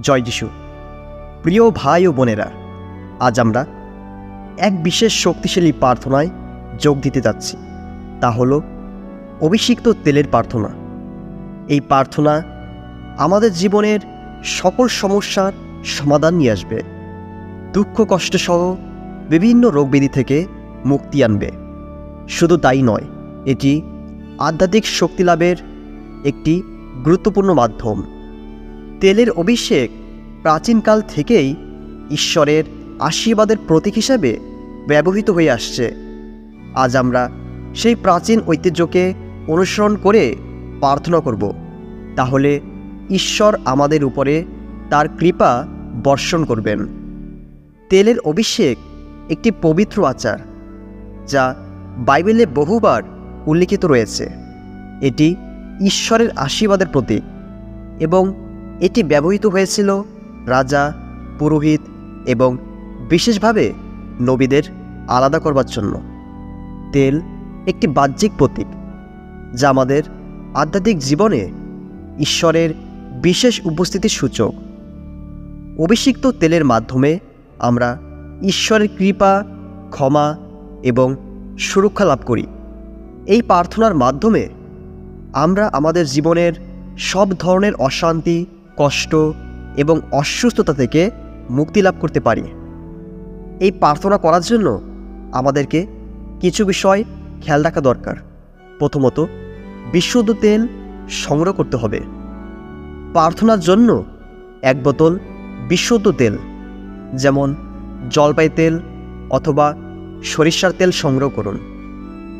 জয় যিশু। প্রিয় ভাই ও বোনেরা, আজ আমরা এক বিশেষ শক্তিশালী প্রার্থনায় যোগ দিতে যাচ্ছি। তা হলো অভিষিক্ত তেলের প্রার্থনা। এই প্রার্থনা আমাদের জীবনের সকল সমস্যার সমাধান নিয়ে আসবে। দুঃখ কষ্ট সহ বিভিন্ন রোগব্যাধি থেকে মুক্তি আনবে। শুধু তাই নয়, এটি আধ্যাত্মিক শক্তি লাভের একটি গুরুত্বপূর্ণ মাধ্যম। তেলের অভিষেক প্রাচীনকাল থেকেই ঈশ্বরের আশীর্বাদের প্রতীক হিসাবে ব্যবহৃত হয়ে আসছে। আজ আমরা সেই প্রাচীন ঐতিহ্যকে অনুসরণ করে প্রার্থনা করব। তাহলে ঈশ্বর আমাদের উপরে তার কৃপা বর্ষণ করবেন। তেলের অভিষেক একটি পবিত্র আচার, যা বাইবেলে বহুবার উল্লিখিত রয়েছে। এটি ঈশ্বরের আশীর্বাদের প্রতীক এবং এটি ব্যবহৃত হয়েছিল রাজা, পুরোহিত এবং বিশেষভাবে নবীদের আলাদা করবার জন্য। তেল একটি বাহ্যিক প্রতীক, যা আমাদের আধ্যাত্মিক জীবনে ঈশ্বরের বিশেষ উপস্থিতির সূচক। অভিষিক্ত তেলের মাধ্যমে আমরা ঈশ্বরের কৃপা, ক্ষমা এবং সুরক্ষা লাভ করি। এই প্রার্থনার মাধ্যমে আমরা আমাদের জীবনের সব ধরনের অশান্তি কষ্ট এবং অসুস্থতা থেকে মুক্তি লাভ করতে পারি। এই প্রার্থনা করার জন্য আমাদেরকে কিছু বিষয় খেয়াল রাখা দরকার। প্রথমত, বিশুদ্ধ তেল সংগ্রহ করতে হবে। প্রার্থনার জন্য এক বোতল বিশুদ্ধ তেল, যেমন জলপাই তেল অথবা সরিষার তেল সংগ্রহ করুন।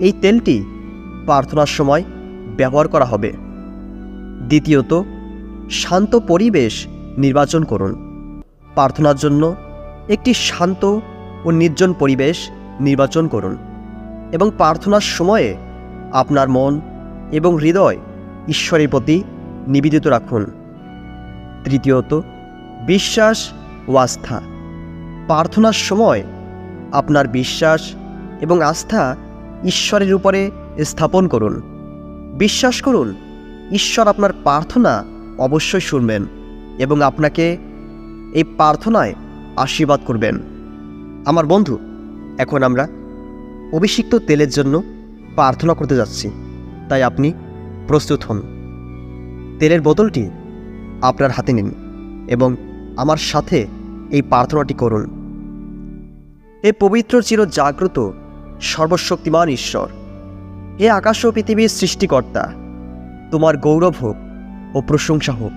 এই তেলটি প্রার্থনার সময় ব্যবহার করা হবে। দ্বিতীয়ত শান্ত পরিবেশ নির্বাচন করুন। প্রার্থনার জন্য একটি শান্ত ও নির্জন পরিবেশ নির্বাচন করুন এবং প্রার্থনার সময়ে আপনার মন এবং হৃদয় ঈশ্বরের প্রতি নিবেদিত রাখুন। তৃতীয়ত, বিশ্বাস ও আস্থা। প্রার্থনার সময় আপনার বিশ্বাস এবং আস্থা ঈশ্বরের উপরে স্থাপন করুন। বিশ্বাস করুন, ঈশ্বর আপনার প্রার্থনা অবশ্যই শুনবেন এবং আপনাকে এই প্রার্থনায় আশীর্বাদ করবেন। আমার বন্ধু, এখন আমরা অভিষিক্ত তেলের জন্য প্রার্থনা করতে যাচ্ছি। তাই আপনি প্রস্তুত হন। তেলের বোতলটি আপনার হাতে নিন এবং আমার সাথে এই প্রার্থনাটি করুন। হে পবিত্র চির জাগ্রত সর্বশক্তিমান ঈশ্বর, হে আকাশ ও পৃথিবীর সৃষ্টিকর্তা, তোমার গৌরব হোক ও প্রশংসা হোক,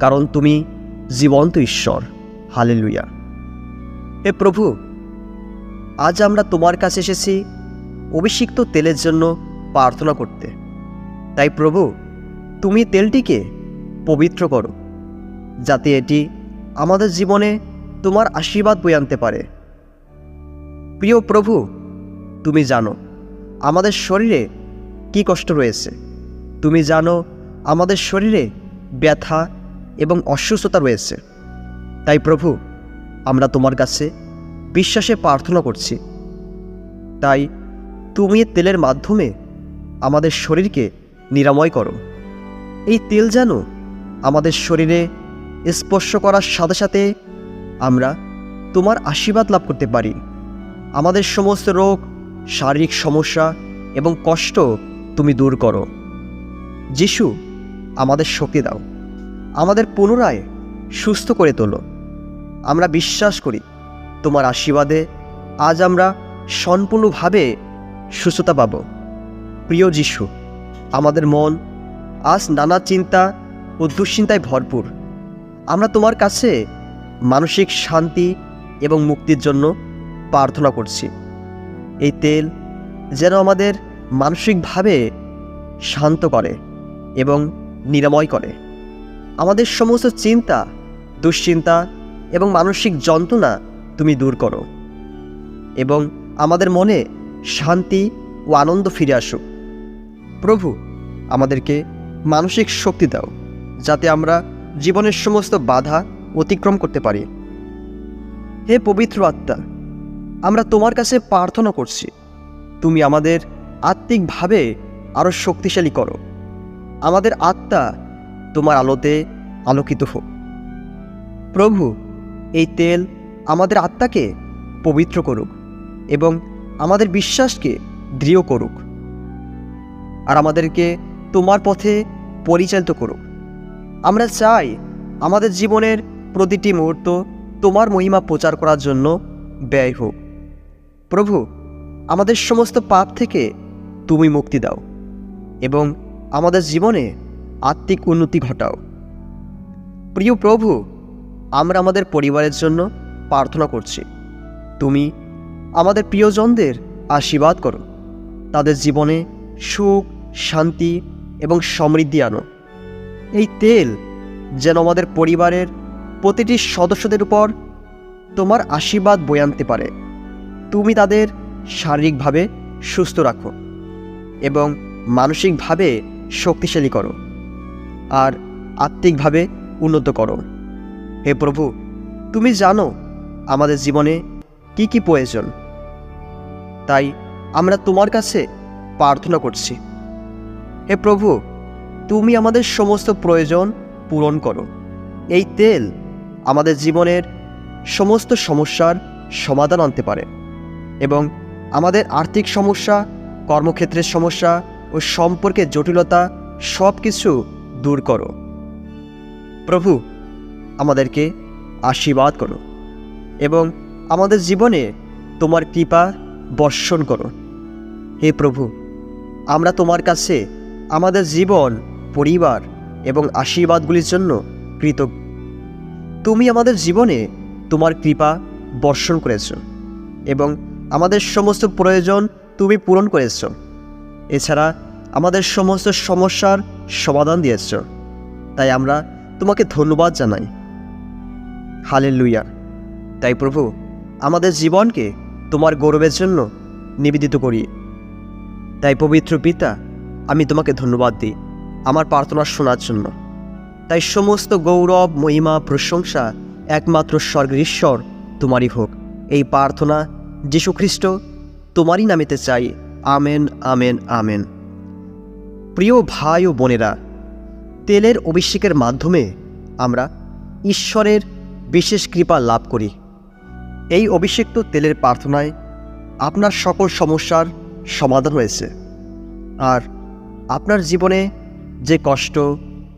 কারণ তুমি জীবন্ত ঈশ্বর। হালেলুয়া। হে প্রভু, আজ আমরা তোমার কাছে এসেছি অভিষিক্ত তেলের জন্য প্রার্থনা করতে। তাই প্রভু, তুমি তেলটিকে পবিত্র করো, যাতে এটি আমাদের জীবনে তোমার আশীর্বাদ বয়ে আনতে পারে। প্রিয় প্রভু, তুমি জানো আমাদের শরীরে কি কষ্ট রয়েছে। তুমি জানো আমাদের শরীরে ব্যথা এবং অসুস্থতা রয়েছে। তাই প্রভু, আমরা তোমার কাছে বিশ্বাসে প্রার্থনা করছি। তাই তুমি তেলের মাধ্যমে আমাদের শরীরকে নিরাময় করো। এই তেল যেন আমাদের শরীরে স্পর্শ করার সাথে সাথে আমরা তোমার আশীর্বাদ লাভ করতে পারি। আমাদের সমস্ত রোগ, শারীরিক সমস্যা এবং কষ্ট তুমি দূর করো। যিশু আমাদের শক্তি দাও। আমাদের পুনরায় সুস্থ করে তোলো। আমরা বিশ্বাস করি, তোমার আশীর্বাদে আজ আমরা সম্পূর্ণভাবে সুস্থতা পাব। প্রিয় যিশু, আমাদের মন আজ নানা চিন্তা ও দুশ্চিন্তায় ভরপুর। আমরা তোমার কাছে মানসিক শান্তি এবং মুক্তির জন্য প্রার্থনা করছি। এই তেল যেন আমাদের মানসিকভাবে শান্ত করে এবং নিরাময় করে। আমাদের সমস্ত চিন্তা, দুশ্চিন্তা এবং মানসিক যন্ত্রণা তুমি দূর করো এবং আমাদের মনে শান্তি ও আনন্দ ফিরে আসুক। প্রভু, আমাদেরকে মানসিক শক্তি দাও যাতে আমরা জীবনের সমস্ত বাধা অতিক্রম করতে পারি। হে পবিত্র আত্মা, আমরা তোমার কাছে প্রার্থনা করছি, তুমি আমাদের আত্মিকভাবে আরও শক্তিশালী করো। আমাদের আত্মা তোমার আলোতে আলোকিত হোক। প্রভু, এই তেল আমাদের আত্মাকে পবিত্র করুক এবং আমাদের বিশ্বাসকে দৃঢ় করুক আর আমাদেরকে তোমার পথে পরিচালিত করুক। আমরা চাই আমাদের জীবনের প্রতিটি মুহূর্ত তোমার মহিমা প্রচার করার জন্য ব্যয় হোক। প্রভু, আমাদের সমস্ত পাপ থেকে তুমি মুক্তি দাও এবং আমাদের জীবনে আত্মিক উন্নতি ঘটাও। প্রিয় প্রভু, আমরা আমাদের পরিবারের জন্য প্রার্থনা করছি। তুমি আমাদের প্রিয়জনদের আশীর্বাদ করো। তাদের জীবনে সুখ, শান্তি এবং সমৃদ্ধি আনো। এই তেল যেন আমাদের পরিবারের প্রতিটি সদস্যদের উপর তোমার আশীর্বাদ বয়ে আনতে পারে। তুমি তাদের শারীরিকভাবে সুস্থ রাখো এবং মানসিকভাবে শক্তিশালী করো আর আত্মিকভাবে উন্নত করো। হে প্রভু, তুমি জানো আমাদের জীবনে কি কি প্রয়োজন। তাই আমরা তোমার কাছে প্রার্থনা করছি। হে প্রভু, তুমি আমাদের সমস্ত প্রয়োজন পূরণ করো। এই তেল আমাদের জীবনের সমস্ত সমস্যার সমাধান আনতে পারে এবং আমাদের আর্থিক সমস্যা, কর্মক্ষেত্রের সমস্যা ও সম্পর্কের জটিলতা সব কিছু দূর করো। প্রভু, আমাদেরকে আশীর্বাদ করো এবং আমাদের জীবনে তোমার কৃপা বর্ষণ করো। হে প্রভু, আমরা তোমার কাছে আমাদের জীবন, পরিবার এবং আশীর্বাদগুলির জন্য কৃতজ্ঞ। তুমি আমাদের জীবনে তোমার কৃপা বর্ষণ করেছ এবং আমাদের সমস্ত প্রয়োজন তুমি পূরণ করেছ। এছাড়া আমাদের সমস্ত সমস্যার সমাধান দিয়েছ। তাই আমরা তোমাকে ধন্যবাদ জানাই। হালের লুইয়া তাই প্রভু, আমাদের জীবনকে তোমার গৌরবের জন্য নিবেদিত করি। তাই পবিত্র পিতা, আমি তোমাকে ধন্যবাদ দিই আমার প্রার্থনা শোনার জন্য। তাই সমস্ত গৌরব, মহিমা, প্রশংসা একমাত্র স্বর্গের ঈশ্বর তোমারই হোক। এই প্রার্থনা যীশুখ্রিস্ট তোমারই নামেতে চাই। Amen amen amen. প্রিয় ভাই ও বোনেরা, তেলের অভিষেকের মাধ্যমে আমরা ঈশ্বরের বিশেষ কৃপা লাভ করি। এই অভিষেক তো তেলের প্রার্থনায় আপনার সকল সমস্যার সমাধান হয়েছে। আর আপনার জীবনে যে কষ্ট,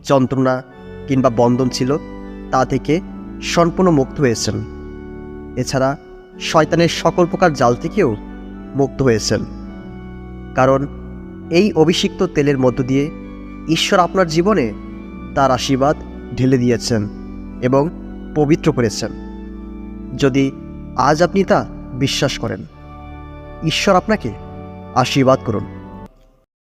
যন্ত্রণা কিংবা বন্ধন ছিল, তা থেকে সম্পূর্ণ মুক্ত হয়েছেন। এছাড়া শয়তানের সকল প্রকার জাল থেকেও মুক্ত হয়েছেন। কারণ এই অভিষিক্ত তেলের মধ্য দিয়ে ঈশ্বর আপনার জীবনে তার আশীর্বাদ ঢেলে দিয়েছেন এবং পবিত্র করেছেন। যদি আজ আপনি তা বিশ্বাস করেন, ঈশ্বর আপনাকে আশীর্বাদ করুন।